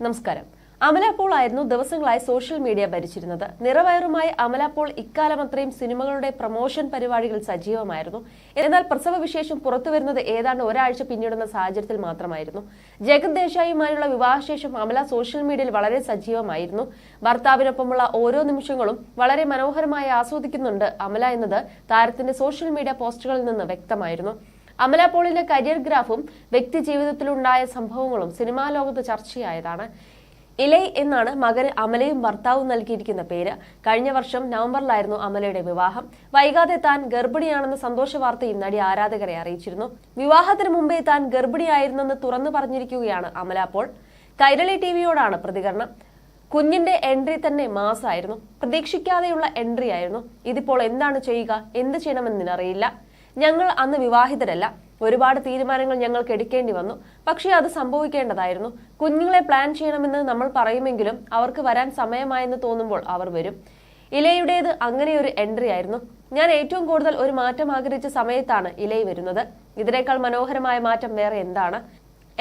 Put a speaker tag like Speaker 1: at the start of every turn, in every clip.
Speaker 1: നമസ്കാരം. അമല പോൾ ആയിരുന്നു ദിവസങ്ങളായി സോഷ്യൽ മീഡിയ ഭരിച്ചിരുന്നത്. നിറവയറുമായി അമല പോൾ ഇക്കാലം അത്രയും സിനിമകളുടെ പ്രൊമോഷൻ പരിപാടികൾ സജീവമായിരുന്നു. എന്നാൽ പ്രസവ വിശേഷം പുറത്തുവരുന്നത് ഏതാണ്ട് ഒരാഴ്ച പിന്നിടുന്ന സാഹചര്യത്തിൽ മാത്രമായിരുന്നു. ജഗത് ദേശായിയുമായുള്ള വിവാഹശേഷം അമല സോഷ്യൽ മീഡിയയിൽ വളരെ സജീവമായിരുന്നു. ഭർത്താവിനൊപ്പമുള്ള ഓരോ നിമിഷങ്ങളും വളരെ മനോഹരമായി ആസ്വദിക്കുന്നുണ്ട് അമല എന്നത് താരത്തിന്റെ സോഷ്യൽ മീഡിയ പോസ്റ്റുകളിൽ നിന്ന് വ്യക്തമായിരുന്നു. അമല പോളിന്റെ കരിയർ ഗ്രാഫും വ്യക്തി ജീവിതത്തിലുണ്ടായ സംഭവങ്ങളും സിനിമാ ലോകത്ത് ചർച്ചയായതാണ്. ഇലൈ എന്നാണ് മകന് അമലയും ഭർത്താവും നൽകിയിരിക്കുന്ന പേര്. കഴിഞ്ഞ വർഷം നവംബറിലായിരുന്നു അമലയുടെ വിവാഹം. വൈകാതെ താൻ ഗർഭിണിയാണെന്ന സന്തോഷ വാർത്തയും നടി ആരാധകരെ അറിയിച്ചിരുന്നു. വിവാഹത്തിന് മുമ്പേ താൻ ഗർഭിണിയായിരുന്നെന്ന് തുറന്നു പറഞ്ഞിരിക്കുകയാണ് അമല പോൾ കൈരളി ടി വിയോടാണ് പ്രതികരണം. കുഞ്ഞിന്റെ എൻട്രി തന്നെ മാസായിരുന്നു. പ്രതീക്ഷിക്കാതെയുള്ള എൻട്രി ആയിരുന്നു. ഇതിപ്പോൾ എന്താണ് ചെയ്യുക? എന്ത് ചെയ്യണമെന്നറിയില്ല ഞങ്ങൾ അന്ന് വിവാഹിതരല്ല. ഒരുപാട് തീരുമാനങ്ങൾ ഞങ്ങൾക്ക് എടുക്കേണ്ടി വന്നു. പക്ഷേ അത് സംഭവിക്കേണ്ടതായിരുന്നു. കുഞ്ഞുങ്ങളെ പ്ലാൻ ചെയ്യണമെന്ന് നമ്മൾ പറയുമെങ്കിലും അവർക്ക് വരാൻ സമയമായെന്ന് തോന്നുമ്പോൾ അവർ വരും. ഇലയുടേത് അങ്ങനെയൊരു എൻട്രി ആയിരുന്നു. ഞാൻ ഏറ്റവും കൂടുതൽ ഒരു മാറ്റം ആഗ്രഹിച്ച സമയത്താണ് ഇലയി വരുന്നത്. ഇതിനേക്കാൾ മനോഹരമായ മാറ്റം വേറെ എന്താണ്?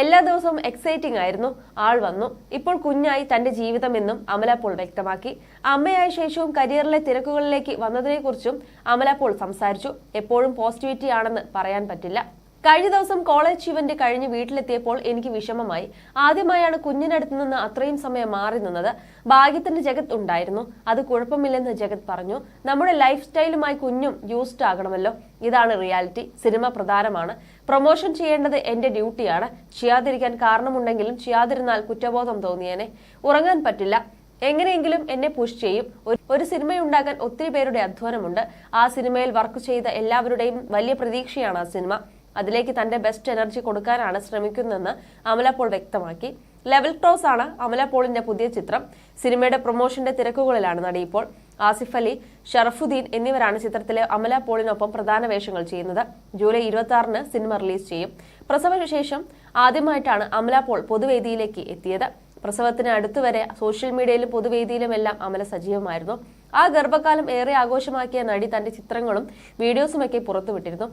Speaker 1: എല്ലാ ദിവസവും എക്സൈറ്റിംഗ് ആയിരുന്നു. ആൾ വന്നു. ഇപ്പോൾ കുഞ്ഞായി തന്റെ ജീവിതമെന്നും അമലപ്പോൾ പോൾ വ്യക്തമാക്കി. അമ്മയായ ശേഷവും കരിയറിലെ തിരക്കുകളിലേക്ക് വന്നതിനെക്കുറിച്ചും അമലപ്പോൾ സംസാരിച്ചു. എപ്പോഴും പോസിറ്റിവിറ്റി ആണെന്ന് പറയാൻ പറ്റില്ല. കഴിഞ്ഞ ദിവസം കോളേജ് ഇവന്റ് കഴിഞ്ഞ് വീട്ടിലെത്തിയപ്പോൾ എനിക്ക് വിഷമമായി. ആദ്യമായാണ് കുഞ്ഞിനടുത്ത് നിന്ന് അത്രയും സമയം മാറി നിന്നത്. ഭാഗ്യത്തിന്റെ ജഗത് ഉണ്ടായിരുന്നു. അത് കുഴപ്പമില്ലെന്ന് ജഗത് പറഞ്ഞു. നമ്മുടെ ലൈഫ് സ്റ്റൈലുമായി കുഞ്ഞും യൂസ്ഡ് ആകണമല്ലോ. ഇതാണ് റിയാലിറ്റി സിനിമ പ്രധാനമാണ്. പ്രൊമോഷൻ ചെയ്യേണ്ടത് എന്റെ ഡ്യൂട്ടിയാണ് ചെയ്യാതിരിക്കാൻ കാരണമുണ്ടെങ്കിലും ചെയ്യാതിരുന്നാൽ കുറ്റബോധം തോന്നിയേനെ. ഉറങ്ങാൻ പറ്റില്ല. എങ്ങനെയെങ്കിലും എന്നെ പുഷ് ചെയ്യും. ഒരു- സിനിമയുണ്ടാക്കാൻ ഒത്തിരി പേരുടെ അധ്വാനമുണ്ട്. ആ സിനിമയിൽ വർക്ക് ചെയ്ത എല്ലാവരുടെയും വലിയ പ്രതീക്ഷയാണ് ആ സിനിമ. അതിലേക്ക് തന്റെ ബെസ്റ്റ് എനർജി കൊടുക്കാനാണ് ശ്രമിക്കുന്നതെന്ന് അമല പോൾ വ്യക്തമാക്കി. ലെവൽ ക്രോസ് ആണ് അമല പോളിന്റെ പുതിയ ചിത്രം. സിനിമയുടെ പ്രൊമോഷന്റെ തിരക്കുകളിലാണ് നടി ഇപ്പോൾ. ആസിഫ് അലി ഷറഫുദ്ദീൻ എന്നിവരാണ് ചിത്രത്തിലെ അമല പോളിനൊപ്പം പ്രധാന വേഷങ്ങൾ ചെയ്യുന്നത്. ജൂലൈ ഇരുപത്തി ആറിന് സിനിമ റിലീസ് ചെയ്യും. പ്രസവശേഷം ആദ്യമായിട്ടാണ് അമല പോൾ പൊതുവേദിയിലേക്ക് എത്തിയത്. പ്രസവത്തിന് അടുത്തുവരെ സോഷ്യൽ മീഡിയയിലും പൊതുവേദിയിലുമെല്ലാം അമല സജീവമായിരുന്നു. ആ ഗർഭകാലം ഏറെ ആഘോഷമാക്കിയ നടി തന്റെ ചിത്രങ്ങളും വീഡിയോസുമൊക്കെ പുറത്തുവിട്ടിരുന്നു.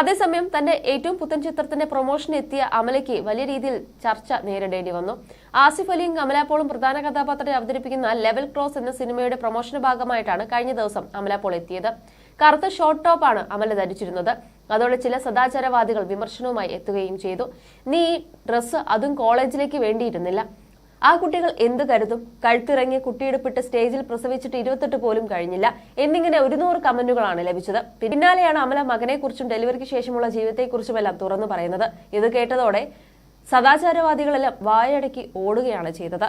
Speaker 1: അതേസമയം തന്റെ ഏറ്റവും പുത്തൻ ചിത്രത്തിന്റെ പ്രൊമോഷൻ എത്തിയ അമലയ്ക്ക് വലിയ രീതിയിൽ ചർച്ച നേരിടേണ്ടി വന്നു. ആസിഫ് അലിയും കമലാപോളും പ്രധാന കഥാപാത്രത്തെ അവതരിപ്പിക്കുന്ന ലെവൽ ക്രോസ് എന്ന സിനിമയുടെ പ്രൊമോഷന് ഭാഗമായിട്ടാണ് കഴിഞ്ഞ ദിവസം അമലാപോൾ എത്തിയത്. കറുത്ത ഷോർട്ട് ടോപ്പാണ് അമല ധരിച്ചിരുന്നത്. അതോടെ ചില സദാചാരവാദികൾ വിമർശനവുമായി എത്തുകയും ചെയ്തു. നീ ഡ്രസ് അതും കോളേജിലേക്ക് വേണ്ടിയിരുന്നില്ല. ആ കുട്ടികൾ എന്ത് കരുതും? കഴുത്തിറങ്ങി കുട്ടിയെടുപ്പിട്ട് സ്റ്റേജിൽ പ്രസവിച്ചിട്ട് ഇരുപത്തെട്ട് പോലും കഴിഞ്ഞില്ല. എന്നിങ്ങനെ ഒരു നൂറ് കമന്റുകളാണ് ലഭിച്ചത്. പിന്നാലെയാണ് അമല മകനെക്കുറിച്ചും ഡെലിവറിക്ക് ശേഷമുള്ള ജീവിതത്തെക്കുറിച്ചുമെല്ലാം തുറന്നു പറയുന്നത്. ഇത് കേട്ടതോടെ സദാചാരവാദികളെല്ലാം വായടക്കി ഓടുകയാണ് ചെയ്തത്.